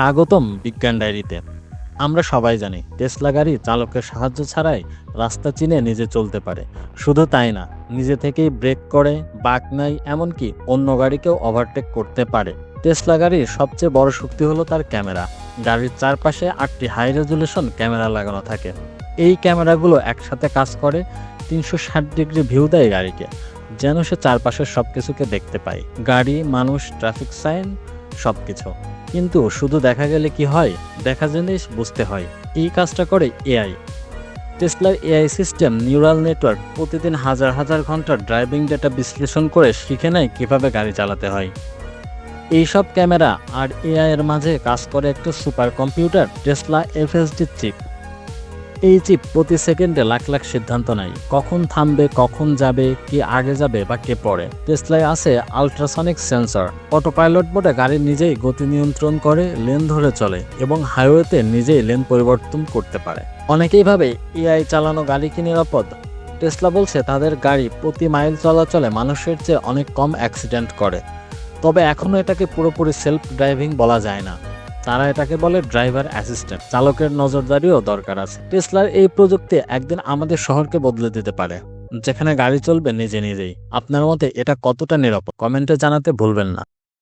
স্বাগতম বিজ্ঞান ডায়েরিতে। আমরা সবাই জানি, টেসলা গাড়ি চালকের সাহায্য ছাড়াই রাস্তা চিনে নিজে চলতে পারে। শুধু তাই না, নিজে থেকেই ব্রেক করে, বাক নাই এমনকি অন্য গাড়িকেও ওভারটেক করতে পারে। টেসলা গাড়ির সবচেয়ে বড় শক্তি হলো তার ক্যামেরা। গাড়ির চারপাশে আটটি হাই রেজুলেশন ক্যামেরা লাগানো থাকে। এই ক্যামেরাগুলো একসাথে কাজ করে, তিনশো ষাট ডিগ্রি ভিউ দেয় গাড়িকে, যেন সে চারপাশের সব কিছুকে দেখতে পায়। গাড়ি, মানুষ ট্রাফিক সাইন সব কিছু কিন্তু শুধু দেখা গেলে কি হয়? দেখা জিনিস বুঝতে হয়। এই কাজটা করে এআই। টেসলার এআই সিস্টেম নিউরাল নেটওয়ার্ক প্রতিদিন হাজার হাজার ঘণ্টার ড্রাইভিং ডেটা বিশ্লেষণ করে শিখে নেয় কীভাবে গাড়ি চালাতে হয়। এইসব ক্যামেরা আর এআই এর মাঝে কাজ করে একটা super computer, Tesla FSD chip. এই চিপ প্রতি সেকেন্ডে লাখ লাখ সিদ্ধান্ত নেয়। কখন থামবে, কখন যাবে, কি আগে যাবে বা কে পড়ে টেসলায় আছে আলট্রাসনিক সেন্সর অটোপাইলট মোডে গাড়ি নিজেই গতি নিয়ন্ত্রণ করে, লেন ধরে চলে এবং হাইওয়েতে নিজেই লেন পরিবর্তন করতে পারে। অনেকেই ভাবে এআই চালানো গাড়ি কি নিরাপদ? টেসলা বলছে তাদের গাড়ি প্রতি মাইল চলাচলে মানুষের চেয়ে অনেক কম অ্যাক্সিডেন্ট করে। তবে এখনও এটাকে পুরোপুরি সেলফ ড্রাইভিং বলা যায় না। তারা এটাকে বলে ড্রাইভার অ্যাসিস্ট্যান্ট। চালকের নজরদারিও দরকার আছে। টেসলার এই প্রযুক্তি একদিন আমাদের শহরকে বদলে দিতে পারে। যেখানে গাড়ি চলবে নিজে নিজেই। আপনার মতে এটা কতটা নিরাপদ? কমেন্টে জানাতে ভুলবেন না।